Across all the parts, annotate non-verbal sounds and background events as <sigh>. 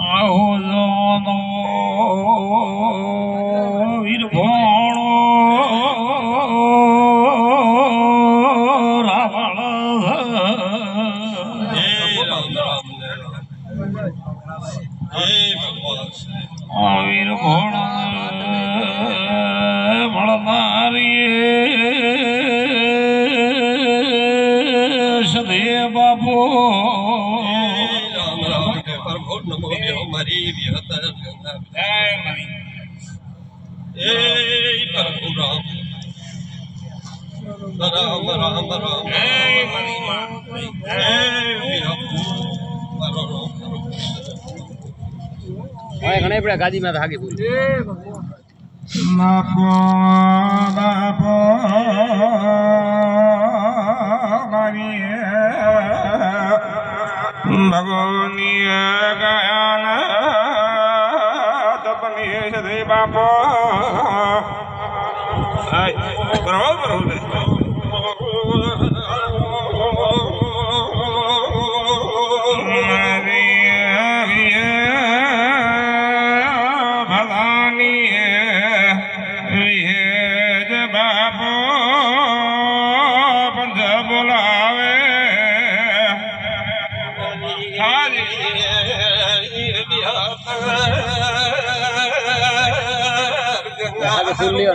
આહો જોનો વીર ભોણો રાવણ હે રામ રામ ને રામ હે ભગવાન શ્રી વીર ભોણ મળનારી સદે બાપો હે રામ રામ ને પ્રભુ રામ હવે ઘણા પડ્યા ગાદીમાં તો હાકી પૂરી બાપો બાપો ભગવની ગયાના તપની સદે બાપો બરોબર બાપો પંજ બોલાવે. ફૂલ લ્યો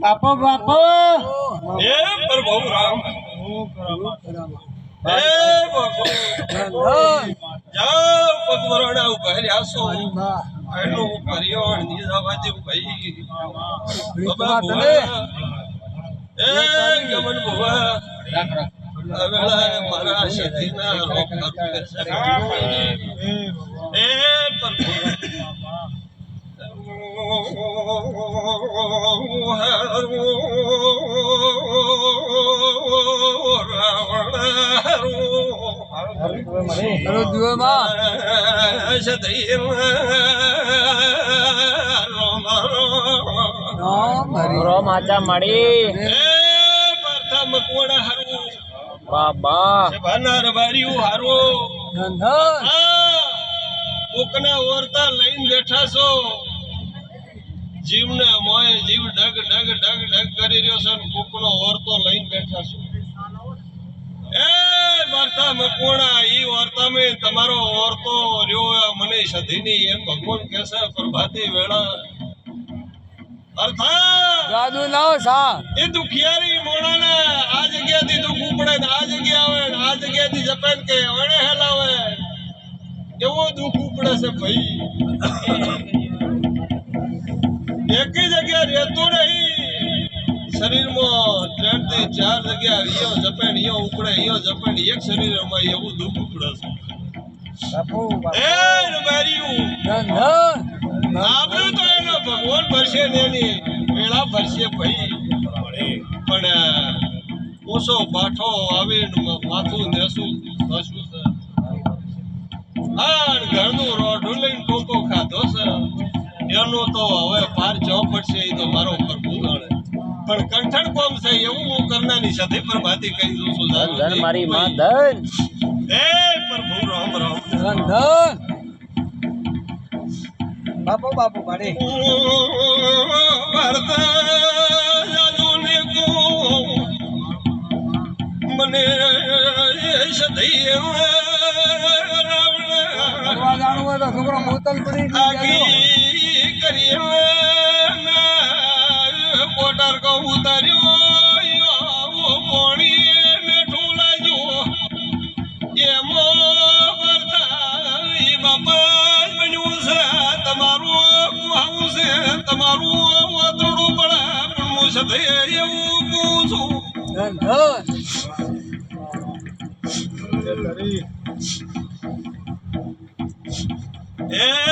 બાપો બાપો. એ પ્રભુ રામ. હે બાપો જાઓ પગવરણા ઊભા રહ્યા છો એનું કરિયોણ નિજાવાજી ભાઈ. બાબા ભુવા. એ ગમન ભુવા. અવેળા મારા શેઠીના રોગ એ પ્રભુ હલો દીવામાં રો માચા હારું બાબા. કોકના ઓરતા લઈને બેઠા છો. જીવને મોય જીવ ઢગ ઢગ ઢગ ઢગ કરી રહ્યો છે અને કોકનો ઓરતો લઈને બેઠા છો. એ વાર્તા મકુણા ઈ વાર્તામાં તમારો ઓરતો રહ્યો મને સધીની એમ ભગવાન કહેશે પ્રભાતી વેળા. અર્થાત રાજુ લાવો સા. એ દુખિયારી મોણાને આ જગ્યાથી દુઃખ ઉપડે ને આ જગ્યા આવે ને આ જગ્યાથી જપેન કે વણે હેલાવે. એવો દુઃખ ઉપડે છે ભાઈ. એક જગ્યા રહેતો નહીં. શરીરમાં ત્રણથી ચાર જગ્યા ઈયો જપેન ઈયો ઉપડે ઈયો એક શરીરમાં એવું દુઃખ ઉપડે છે. એ રૂબારીયું આપણું તો એનો ભગવાન ભરશે ને એની વેળા ભરશે ભાઈ. પણ ઓછો પાઠો આવી માથું નેસું થશું છે. હા ઘરનું રોઢું લઈને ટોકો ખાધો છે એનો તો હવે પાર જવા પડશે એ તો મારો ઉપર જાણે પણ કંઠણ કોમ છે એવું હું કરનારની સાથે પ્રભાતી કહી દઉં છું ધન ધન મારી માં ધન. એ પ્રભુ રામ રામ. ધન ધન. બાપો બાપો મારી મને સદૈવ જાણવું હોય તો છોકરો બોતલ પડી આગી કરી તારકો ઉતાર્યો આવો પોણી એમો બાપા બન્યું છે તમારું કુહાવું છે તમારું વાતડું પડા પણ હું સધે એવું કહું છું. ધન ધન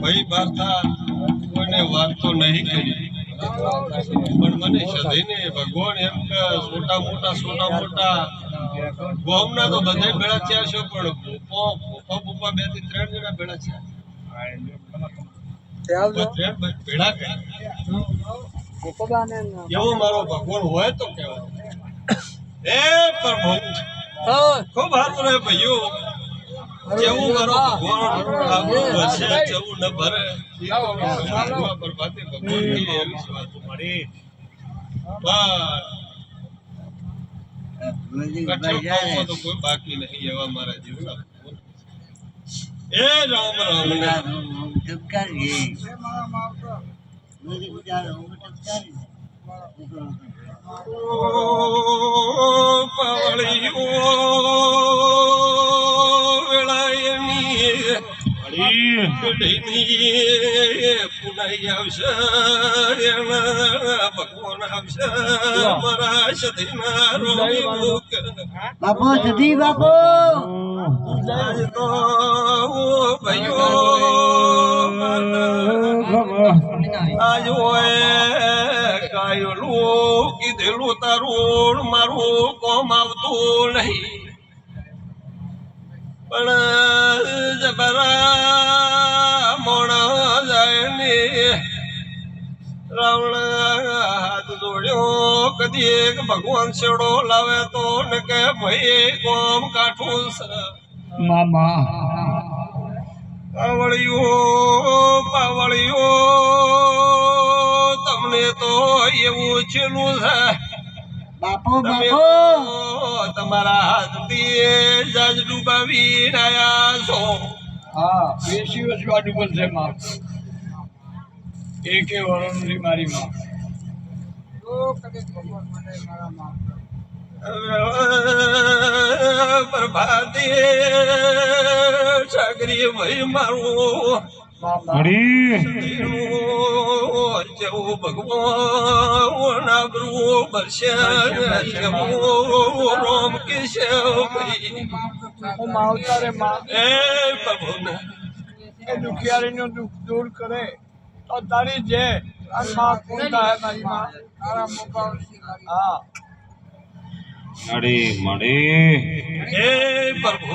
ભાઈ ભારતા કોઈને વાત તો નહીં કરી. પણ મને સધીને ભગવાન એમ કે છોટા મોટા છોટા મોટા. ગોમના તો બધા ભેળા થયા છે પણ ભૂપો ભૂપા ભૂપા બેથી ત્રણ જણા ભેળા ત્રણ ભેળા એવો મારો ભગવાન હોય તો કેવા? એ <coughs> પ્રભુ. ખૂબ સારું રહે ભાઈઓ. જેવું કરો હશે જેવું ન ભરે. બરબાદી ભગવાન એવી વાત. મળી પણ તો કોઈ બાકી નહીં એવા મારા જીવના એ રામ રામ. બાપુ. સધી બાપુ આજ હોય કાયલું કીધેલું તારું મારું કોમ આવતું નહીં. પણ જબરા મોણ જાયની રાવણ હાથ જોડ્યો કદી એક ભગવાન છેડો લાવે તો ને કે ભાઈ કોમ કાઠું મામા. પાવળિયો પાવળિયો તમને તો એવું છેલું છે. બાપુ તમે તો તમારા હાથથી જજ ડૂબાવી રહ્યા છો. હા એસી ઉપર છે માં એકે વરણની મારી માં પ્રભાતી સાગરી ભાઈ મારું. જેવું ભગવાન આબરું બરસે રોમ કેશવ માવતારે એ પ્રભુને એ દુખિયારીનું દુઃખ દૂર કરે તો તારી જે માં કોણ થાય મારી માં તારા મોકા હા. મળી હે પ્રભુ.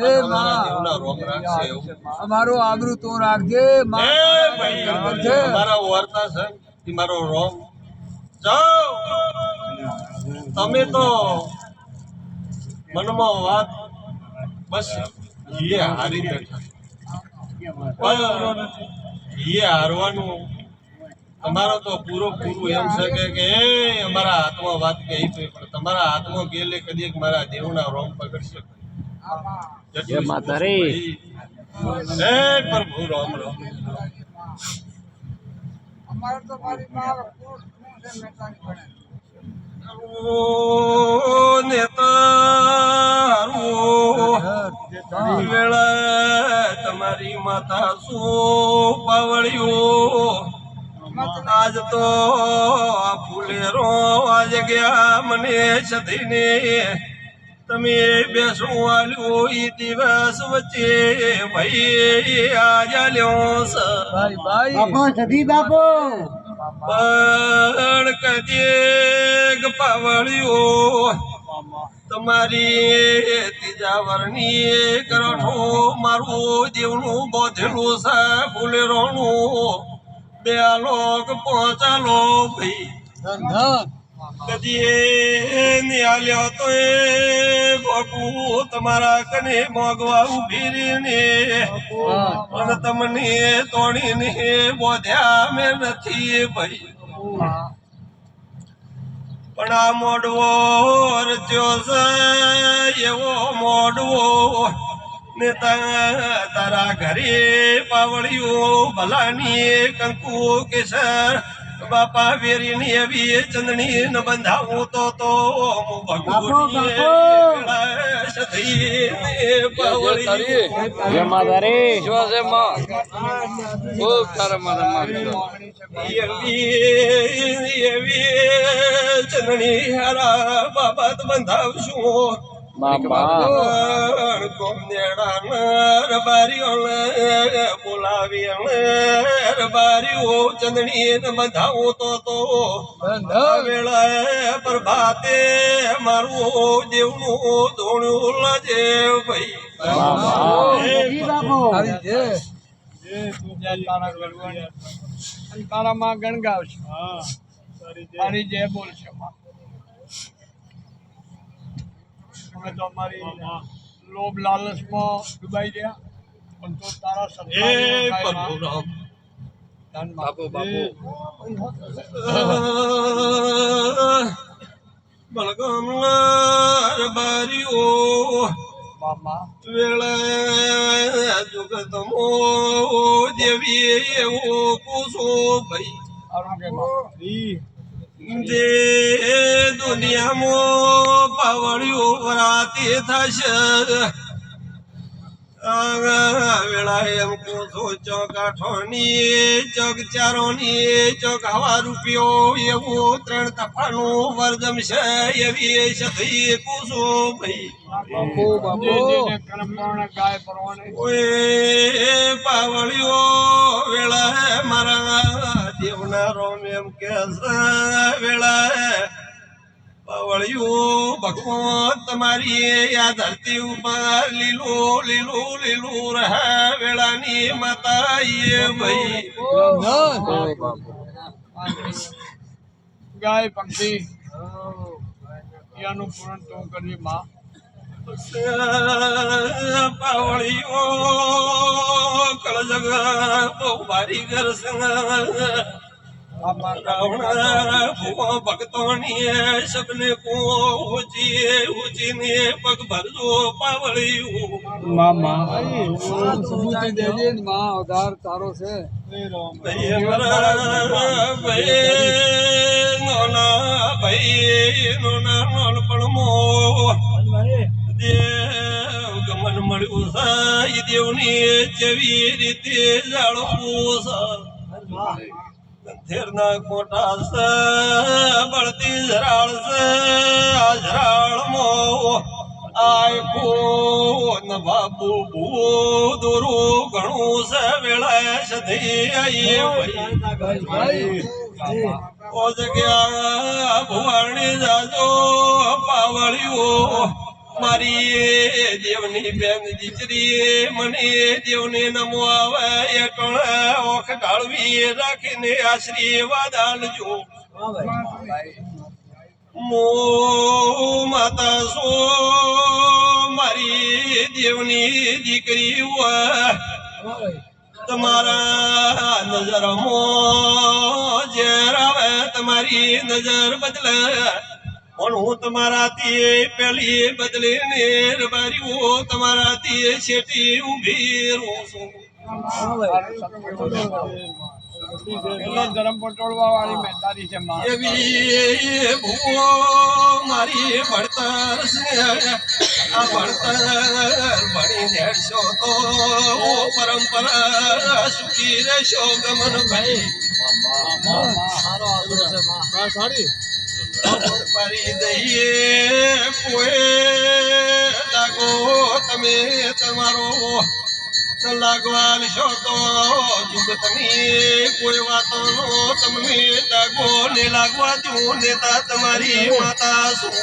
મારા માં. અમારું આબરૂ તું રાખજે હે. મારા વાર્તા છે એ મારો રોમ. જાઓ. તમે તો મનમાં વાત બસ એ હારી બેઠા. એ હારવાનું તમારો તો પૂરો પૂરું એમ છે કે એ અમારા હાથમાં વાત કહી પણ તમારા હાથમાં ગયેલે કદી મારા દેવના રોમ પકડશે. જય માતા રે. હે પ્રભુ રામ રામ. અમારે તો મારી માં છે મેટાની પડે ઓ નેતારું વેળા તમારી માતા શું પાવળ્યું? આજ તો આ ફૂલેરો આજ ગયા મને સધીને તમે બેસું આલ્યો ઈ દિવસ વચ્ચે ભાઈ આજ આલ્યો સ. ભાઈ ભાઈ. બાપુ સદી બાપો. પણ કદી પાવળ્યો તમારી ત્રીજા વરની કરોઠો મારું જીવનું બોધેલું છે ફૂલેરોનું. બે લોક પહોંચાલો ભાઈ. તમારા કને મોગવા ઊભી રીને અને તમને તોડીને બોધ્યા મે નથી ભાઈ. પણ આ મોડવો રચ્યો એવો મોડવો ને તારા ઘરે પાવળિયું ભલાની કંકુ કેસર બાપા વેરીની એવી ચંદણી ન બંધાવું તો તો ચંદણી હારા બાબા તો બંધાવશું. પ્રભાતે મારું જેવનું ધોણું લાજે ભાઈ. જે તારા માં ગણગાવશે તારી જે. બોલશે માં તમે તો અમારી લોભ લાલચમાં ડૂબાઈ ગયા. પણ તો તારા પરશુરામ બાપુ બાપુ. બારીઓ. વેળે જગતમો દેવી એવો કુસો ભાઈ. જે દુનિયામાં પાવડિયો વરાતી થશે. વેળા એમ કોસો ચોક આઠોની ચોક ચારોની ચોક હવા રૂપિયો એવું ત્રણ તફાનું વર્જમ છે એવી સખી કુસો ભાઈ. બાપુ ઓએ પાવળિયો વેળા મારા દેવના રોમ એમ કે છે વેળા પાવળિયું ભગવાન તમારી આ ધરતી ઉપર લીલું લીલું લીલું રહે વેળાની માતા એ ભાઈ. ગાય પંખી પાવળીઓ પૂરણ તું માં. પાવળિયો કળજગ બહુ ભારી ઘર સંગ ભક્તોની સબને ઊંચી ઊંચી પગ ભરજો પાવળિયું મામા સુબુતી દેજે માં ઉધાર તારો છે નોના ભાઈ નોના નોન પણ મો દેવ ગમન મળ્યું સાઈ દેવની જેવી રીતે જાળવું છે થેરના કોટા છે, બળતી જરાળ છે, આ જરાળમો આય કોન બાપુ દોરું ઘણું છે, વેળા સધી આઈ ભાઈ. ઓ જગ્યા ભુવાણી જાજો, પાવળિયો મારી દેવની બેન દીકરી મને દેવને નમો આવે કણ ઓખ ઢાળવી રાખીને આશીર્વાદ આલજો મો માતા સો, મારી દેવની દીકરી હોય. તમારા મો ઝેર આવે, તમારી નજર બદલે. પણ હું તમારાથી પેલી બદલીને રબારીઓ તમારાથી શેઠી ઊભી રહું છું. પેલો ધર્મ પટોળવા વાળી મહેતારી છે એવી ભૂવો મારી ભણતર છે આ ભણતર ભણી દેશો તો પરંપરા સુખી રહેશો ગમન ભાઈ મારી દઈએ કોઈ લાગો તમે તમારો લાગવાન છો તો જુગતની કોઈ વાતો નો તમને દાગો ને લાગવા દઉં નેતા તમારી માતા શું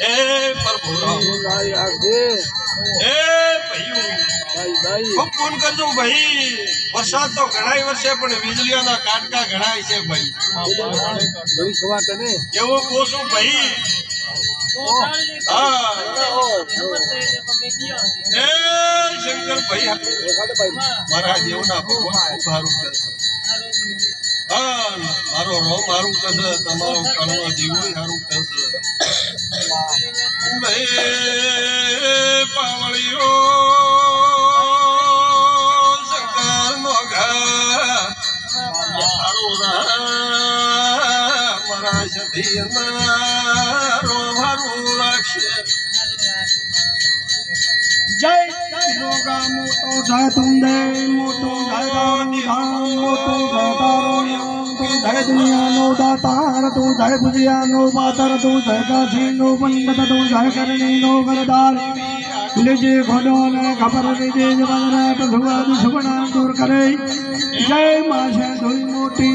એ પ્રભુ એ ભૈયું. ખૂબ ફોન કરજો ભાઈ. વરસાદ તો ઘણાય વર્ષે પણ વીજળીઓના કાટકા ઘણાય છે ભાઈ. એવું કોશું ભાઈ. હા. એ શંકર ભાઈ મારા જેવના ભગવાન સારું કરશે હા મારો રો મારું કરશે તમારો કણનો જીવન સારું કરશે ભાઈ પાવળીઓ મારું રામ મારા સતી મારો મારું રાખશે જય મોગા મોટો જય તુંદે મોટો જય રામ મોટો જય તારો નામ તું જય દુનિયાનો દાતાર તું જય ખબર દૂર કરે. જય માં છે ધોઈ મોટી.